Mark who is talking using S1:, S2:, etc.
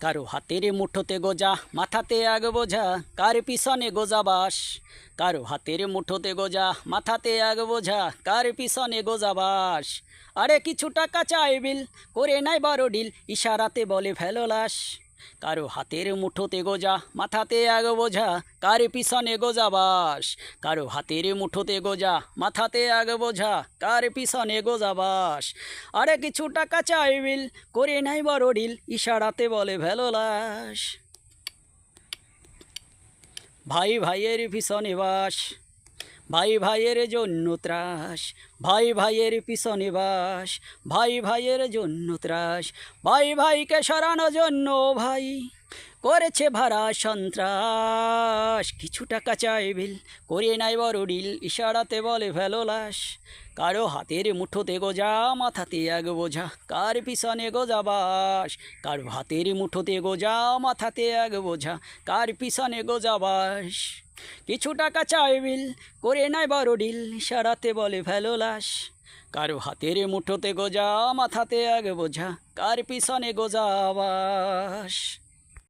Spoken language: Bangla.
S1: কারও হাতের মুঠোতে গোজা, মাথাতে আগ বোঝা কার পিছনে গোজা বাস? কারও হাতের মুঠোতে গোজা, মাথাতে আগ বোঝা কার পিছনে গোজা বাস? আরে কিছু টাকা চাইবিল করে নাই বারো ডিল, ইশারাতে বলে ফেলো লাশ। কারও হাতের মুঠোতে গোজা, মাথাতে আগ বোঝা, কার পিছনে গোজা বাস? কারও হাতের মুঠোতে গোজা, মাথাতে আগ বোঝা, কার পিছনে গোজা বাস? আরে কিছু টাকা চাইবিল করে নাই বড় ডিল, ইশারাতে বলে ভেলো লাশ। ভাই ভাইয়ের পিছনে বাস। ভাই ভাইয়ের জন্য ত্রাস, ভাই ভাইয়ের পিছনে বাস, ভাই ভাইয়ের জন্য ত্রাস, ভাই ভাইকে সরানোর জন্য ভাই করেছে ভাড়া সন্ত্রাস। কিছু টাকা চাইবিল করে নাই বড় ডিল, ইশারাতে বলে ফেলো লাশ। কারও হাতের মুঠোতে গোজা, মাথাতে এক বোঝা, কার পিছনে গোজা বাস? কারও হাতের মুঠোতে গোজা, মাথাতে এক বোঝা, কার পিছনে গোজা বাস? কিছু টাকা চায় বিল, করে নাই বড় ডিল, সারাতে বলে ভ্যালো লাশ। কারও হাতের মুঠোতে গোজা, মাথাতে আগে বোঝা, কার পিছনে গোজা বাস